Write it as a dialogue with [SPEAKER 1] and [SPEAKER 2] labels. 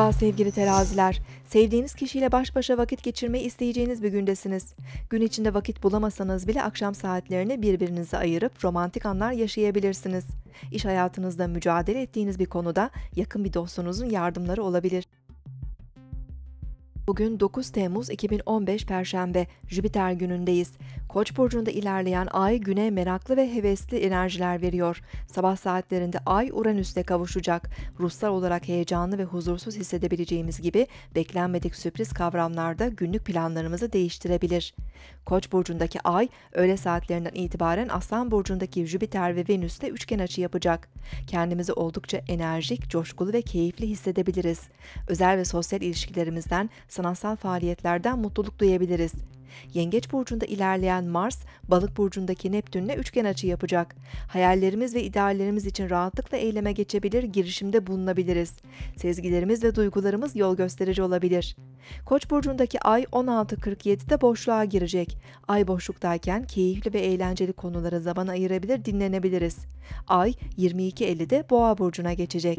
[SPEAKER 1] Merhaba sevgili teraziler. Sevdiğiniz kişiyle baş başa vakit geçirmeyi isteyeceğiniz bir gündesiniz. Gün içinde vakit bulamasanız bile akşam saatlerini birbirinize ayırıp romantik anlar yaşayabilirsiniz. İş hayatınızda mücadele ettiğiniz bir konuda yakın bir dostunuzun yardımları olabilir. Bugün 9 Temmuz 2015 Perşembe, Jüpiter günündeyiz. Koç burcunda ilerleyen ay güne meraklı ve hevesli enerjiler veriyor. Sabah saatlerinde ay Uranüs'te kavuşacak. Ruhsal olarak heyecanlı ve huzursuz hissedebileceğimiz gibi beklenmedik sürpriz kavramlarda günlük planlarımızı değiştirebilir. Koç burcundaki ay öğle saatlerinden itibaren Aslan burcundaki Jüpiter ve Venüs'te üçgen açı yapacak. Kendimizi oldukça enerjik, coşkulu ve keyifli hissedebiliriz. Özel ve sosyal ilişkilerimizden, sanatsal faaliyetlerden mutluluk duyabiliriz. Yengeç burcunda ilerleyen Mars, Balık burcundaki Neptünle üçgen açı yapacak. Hayallerimiz ve ideallerimiz için rahatlıkla eyleme geçebilir, girişimde bulunabiliriz. Sezgilerimiz ve duygularımız yol gösterici olabilir. Koç burcundaki Ay 16.47'de boşluğa girecek. Ay boşluktayken keyifli ve eğlenceli konulara zaman ayırabilir, dinlenebiliriz. Ay 22.50'de Boğa burcuna geçecek.